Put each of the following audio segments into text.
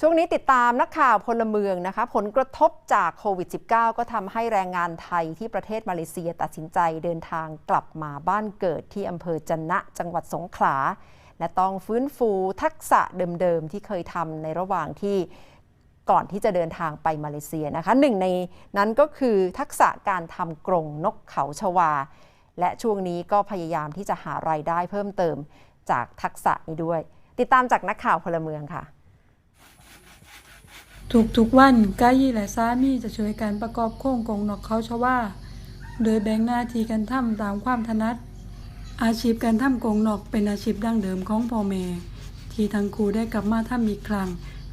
ช่วงนี้ติดตามนักข่าวพลเมืองนะคะ ผลกระทบจากโควิด -19 ก็ทำให้แรงงานไทยที่ประเทศมาเลเซียตัดสินใจเดินทางกลับมาบ้านเกิดที่อำเภอจันนะจังหวัดสงขลา และต้องฟื้นฟูทักษะเดิมๆ ที่เคยทำในระหว่างที่ก่อนที่จะเดินทางไปมาเลเซียนะคะหนึ่งในนั้นก็คือทักษะการทำกรงนกเขาชวา และช่วงนี้ก็พยายามที่จะหารายได้เพิ่มเติมจากทักษะนี้ด้วย ติดตามจากนักข่าวพลเมืองค่ะ ทุกๆวันกายีและสามีจะช่วยกันประกอบโครงกงนกเขาชว่า โดยแบ่งหน้าที่กันทำตามความถนัด อาชีพการทำกงนกเป็นอาชีพดั้งเดิมของพ่อแม่ที่ทั้งคู่ได้กลับมาทำอีกครั้ง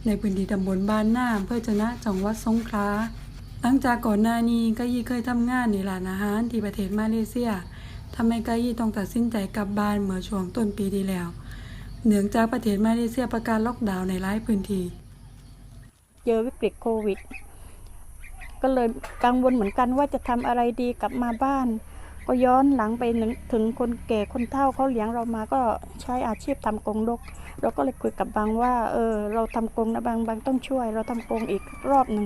ในพื้นที่ตำบลบ้านหน้าเพื่อชนะจังหวัดสงขลาหลังจากก่อนหน้านี้กายีเคยทำงานในร้านอาหารที่ประเทศมาเลเซียทำให้กายีต้องตัดสินใจกลับบ้านเมื่อช่วงต้นปีที่แล้ว เนื่องจากประเทศมาเลเซียประกาศล็อกดาวน์ในหลายพื้นที่ เจอวิกฤตโควิด ก็เลยกังวลเหมือนกันว่าจะทำอะไรดีกลับมาบ้าน ก็ย้อนหลังไปถึงคนแก่คนเฒ่าเขาเลี้ยงเรามาก็ใช้อาชีพทำกงนกเราก็เลยคุยกับบางว่าเออเราทำกงนะบางบางต้องช่วย เราทำกงอีกรอบหนึ่ง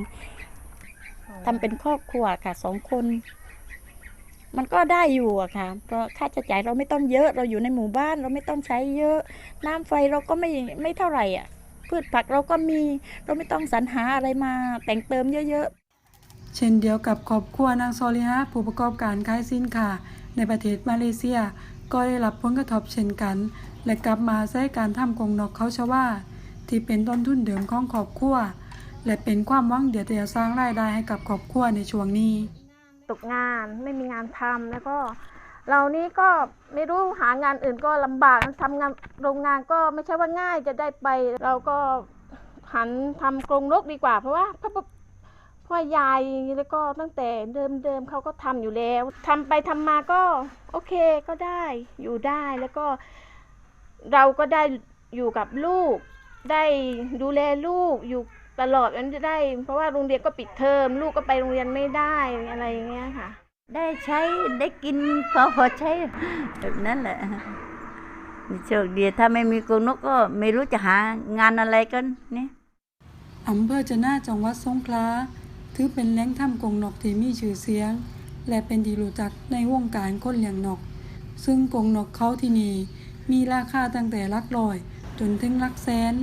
ทำเป็นครอบครัวค่ะสองคนมันก็ได้อยู่อะค่ะ เพราะค่าใช้จ่ายเราไม่ต้องเยอะ เราอยู่ในหมู่บ้านเราไม่ต้องใช้เยอะ น้ำไฟเราก็ไม่ไม่เท่าไหร่อะ พืชผักเราก็มี เราไม่ต้องสรรหาอะไรมาแต่งเติมเยอะๆ เช่นเดียวกับครอบครัวนางซอลิฮะผู้ประกอบการขายสินค้าในประเทศมาเลเซีย ก็ได้รับผลกระทบเช่นกัน และกลับมาใช้การทำกรงนกเขาชว่า ที่เป็นต้นทุนเดิมของครอบครัวและเป็นความหวังเดียวที่จะสร้างรายได้ให้กับครอบครัวในช่วงนี้ ตกงานไม่มีงานทำแล้วก็ เรานี่ก็ไม่รู้หางานอื่นก็ลำบากทำงานโรงงานก็ไม่ใช่ว่าง่ายจะได้ไป เราก็หันทำกรงนกดีกว่า เพราะว่าพ่อพ่อยายแล้วก็ตั้งแต่เดิมๆเขาก็ทำอยู่แล้วทำไปทำมาก็โอเคก็ได้อยู่ได้แล้วก็ เราก็ได้อยู่กับลูก ได้ดูแลลูกอยู่ตลอดมันจะได้ เพราะว่าโรงเรียนก็ปิดเทอม ลูกก็ไปโรงเรียนไม่ได้อะไรอย่างเงี้ยค่ะ ได้ใช้ได้กินพอพอใช้แบบนั้นแหละโชคดีถ้าไม่มีกงนกก็ไม่รู้จะหางานอะไรกันนี่อำเภอจะน่าจังหวัดสงขลาถือเป็นแหล่งทำกงนกที่มีชื่อเสียง และเป็นที่รู้จักในวงการคนเลี้ยงนก ซึ่งกงนกเขาที่นี่มีราคาตั้งแต่ลักร้อย จนถึงลักแสน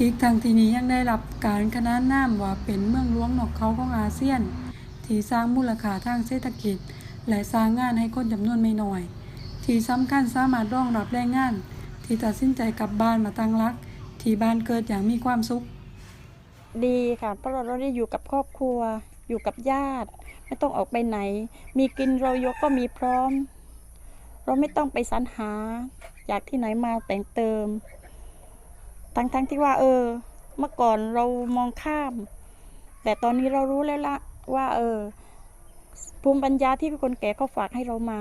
อีกทางที่นี้ยังได้รับการขนานนามว่าเป็นเมืองหลวงนกเขาของอาเซียน ที่สร้างมูลค่าทางเศรษฐกิจ และสร้างงานให้คนจำนวนไม่น้อย ที่สำคัญสามารถรองรับแรงงาน ที่ตัดสินใจกลับบ้านมาตั้งรัก ที่บ้านเกิดอย่างมีความสุข ดีค่ะ เพราะเราได้อยู่กับครอบครัว อยู่กับญาติ ไม่ต้องออกไปไหน มีกินเรายกก็มีพร้อม เราไม่ต้องไปสรรหาจากที่ไหนมาแต่งเติม ทั้งทั้งที่ว่าเออ เมื่อก่อนเรามองข้าม แต่ตอนนี้เรารู้แล้วละ ว่าเออภูมิปัญญาที่คนแก่เขาฝากให้เรามา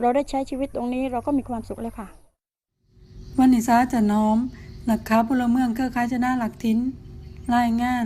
เราได้ใช้ชีวิตตรงนี้เราก็มีความสุขเลยค่ะ วันนี้ซาจะน้อม หลักค้าพลเมืองเครือข่ายชนะหลักทิ้นรายงาน